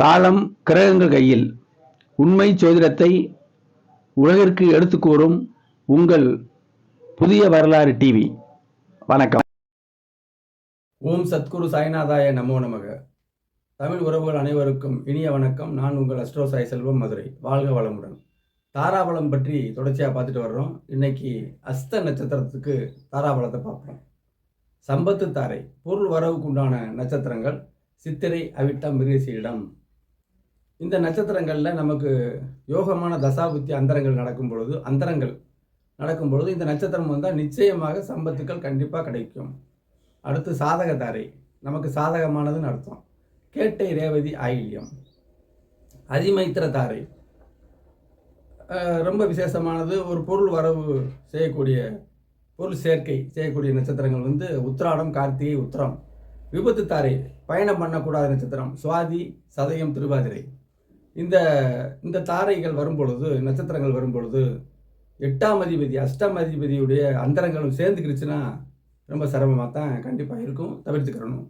காலம் கிரகங்கள் கையில். உண்மை சோதிடத்தை உலகிற்கு எடுத்து கூறும் உங்கள் புதிய வரலாறு டிவி வணக்கம். ஓம் சத்குரு சாய்நாதாய நமோ நமக. தமிழ் உறவுகள் அனைவருக்கும் இனிய வணக்கம். நான் உங்கள் அஸ்ட்ரோ சாய் செல்வம் மதுரை. வாழ்க வளமுடன். தாராபலம் பற்றி தொடர்ச்சியாக பார்த்துட்டு வர்றோம். இன்னைக்கு அஸ்த நட்சத்திரத்துக்கு தாராபலத்தை பார்ப்போம். சம்பத்து தாரை பொருள் வரவுக்கு உண்டான நட்சத்திரங்கள் சித்திரை அவிட்டம் மிருகசீடம் இந்த நட்சத்திரங்களில் நமக்கு யோகமான தசாபுத்தி அந்தரங்கள் நடக்கும் பொழுது அந்தரங்கள் நடக்கும் பொழுது இந்த நட்சத்திரம் வந்தால் நிச்சயமாக சம்பத்துக்கள் கண்டிப்பாக கிடைக்கும். அடுத்து சாதக தாரை நமக்கு சாதகமானதுன்னு அர்த்தம். கேட்டை ரேவதி ஆயில்யம். அதிமைத்திர தாரை ரொம்ப விசேஷமானது ஒரு பொருள் வரவு செய்யக்கூடிய பொருள் சேர்க்கை செய்யக்கூடிய நட்சத்திரங்கள் வந்து உத்திராடம் கார்த்திகை உத்திரம். விபத்து தாரை பயணம் பண்ணக்கூடாத நட்சத்திரம். சுவாதி சதயம் திருவாதிரை. இந்த இந்த தாரைகள் வரும்பொழுது நட்சத்திரங்கள் வரும்பொழுது எட்டாம் அதிபதி அஷ்டாம் அதிபதியுடைய அந்தரங்களும் சேர்ந்துக்கிடுச்சுன்னா ரொம்ப சிரமமாக தான் கண்டிப்பாக இருக்கும். தவிர்த்துக்கிறணும்.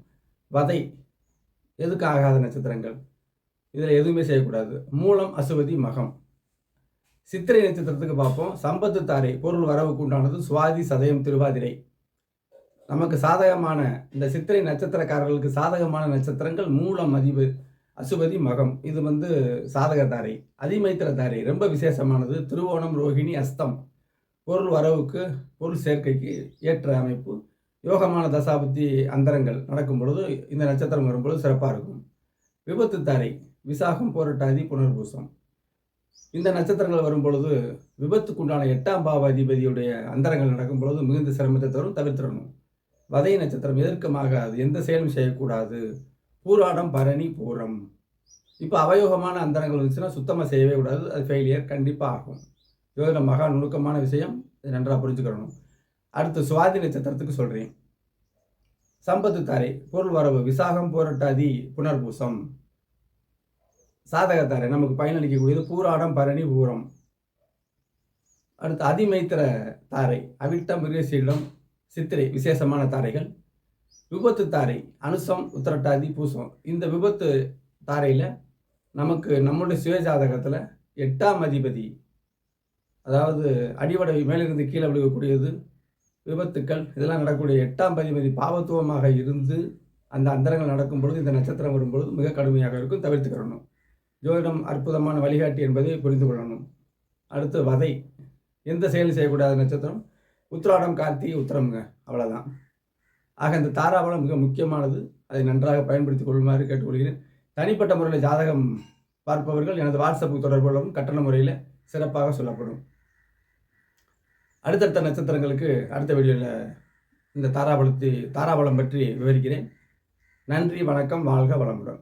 வதை. எதுக்கு ஆகாத நட்சத்திரங்கள்? இதில் எதுவுமே செய்யக்கூடாது. மூலம் அசுவதி மகம். சித்திரை நட்சத்திரத்துக்கு பார்ப்போம். சம்பத்து தாரை பொருள் வரவுக்கு உண்டானது சுவாதி சதயம் திருவாதிரை. நமக்கு சாதகமான இந்த சித்திரை நட்சத்திரக்காரர்களுக்கு சாதகமான நட்சத்திரங்கள் மூலம் அதிபதி அசுபதி மகம். இது வந்து சாதக தாரை அதிமைத்திர தாரை ரொம்ப விசேஷமானது. திருவோணம் ரோகிணி அஸ்தம். பொருள் வரவுக்கு பொருள் சேர்க்கைக்கு ஏற்ற அமைப்பு. யோகமான தசாபுத்தி அந்தரங்கள் நடக்கும் பொழுது இந்த நட்சத்திரம் வரும்பொழுது சிறப்பாக இருக்கும். விபத்து தாரை விசாகம் போராட்டாதி புனர்பூசம். இந்த நட்சத்திரங்கள் வரும்பொழுது விபத்துக்குண்டான எட்டாம் பாவ அதிபதியுடைய அந்தரங்கள் நடக்கும் பொழுது மிகுந்த சிரமத்தை தரும் தவிர்த்திடணும். வதை நட்சத்திரம் எதிர்க்கமாகாது எந்த செயலும் செய்யக்கூடாது. பூராடம் பரணி பூரம். இப்போ அவயோகமான அந்தரங்கள் இருந்துச்சுன்னா சுத்தமாக செய்யவே கூடாது. அது ஃபெயிலியர் கண்டிப்பாக ஆகும். ஜோதிடம் மகா நுணுக்கமான விஷயம். இது நன்றாக புரிஞ்சுக்கிறணும் அடுத்து சுவாதி நட்சத்திரத்துக்கு சொல்கிறேன் சம்பத்து தாரை பொருள் வரவு விசாகம் போரட்டாதி புனர்பூசம். சாதக தாரை நமக்கு பயனளிக்கக்கூடியது பூராடம் பரணி பூரம். அடுத்து அதிமைத்திர தாரை அவிட்டம் மிருகசீலம் சித்திரை விசேஷமான தாரைகள். விபத்து தாரை அனுசம் உத்திரட்டாதி பூசம். இந்த விபத்து தாரையில் நமக்கு நம்மளுடைய சுயஜாதகத்தில் எட்டாம் அதிபதி அதாவது அடிவடை மேலிருந்து கீழே விழுகக்கூடியது விபத்துக்கள் இதெல்லாம் நடக்கக்கூடிய எட்டாம் அதிபதி பாவத்துவமாக இருந்து அந்த அந்தரங்கள் நடக்கும் பொழுது இந்த நட்சத்திரம் வரும்பொழுது மிக கடுமையாக இருக்கும் தவிர்த்துக்கிறணும் ஜோதிடம் அற்புதமான வழிகாட்டி என்பதை புரிந்து கொள்ளணும். அடுத்து வதை. எந்த செயலும் செய்யக்கூடாத நட்சத்திரம். உத்திராடம் கார்த்திகை உத்திரம்ங்க. அவ்வளோதான் ஆக இந்த தாராபலம் மிக முக்கியமானது. அதை நன்றாக பயன்படுத்திக் கொள்ளுமாறு கேட்டுக்கொள்கிறேன். தனிப்பட்ட முறையில் ஜாதகம் பார்ப்பவர்கள் எனது வாட்ஸ்அப்புக்கு தொடர்பு கொள்ளவும் கட்டண முறையில் சிறப்பாக சொல்லப்படும். அடுத்தடுத்த நட்சத்திரங்களுக்கு அடுத்த வீடியோவில் இந்த தாராபலத்தை தாராபலம் பற்றி விவரிக்கிறேன். நன்றி வணக்கம் வாழ்க வளமுடன்.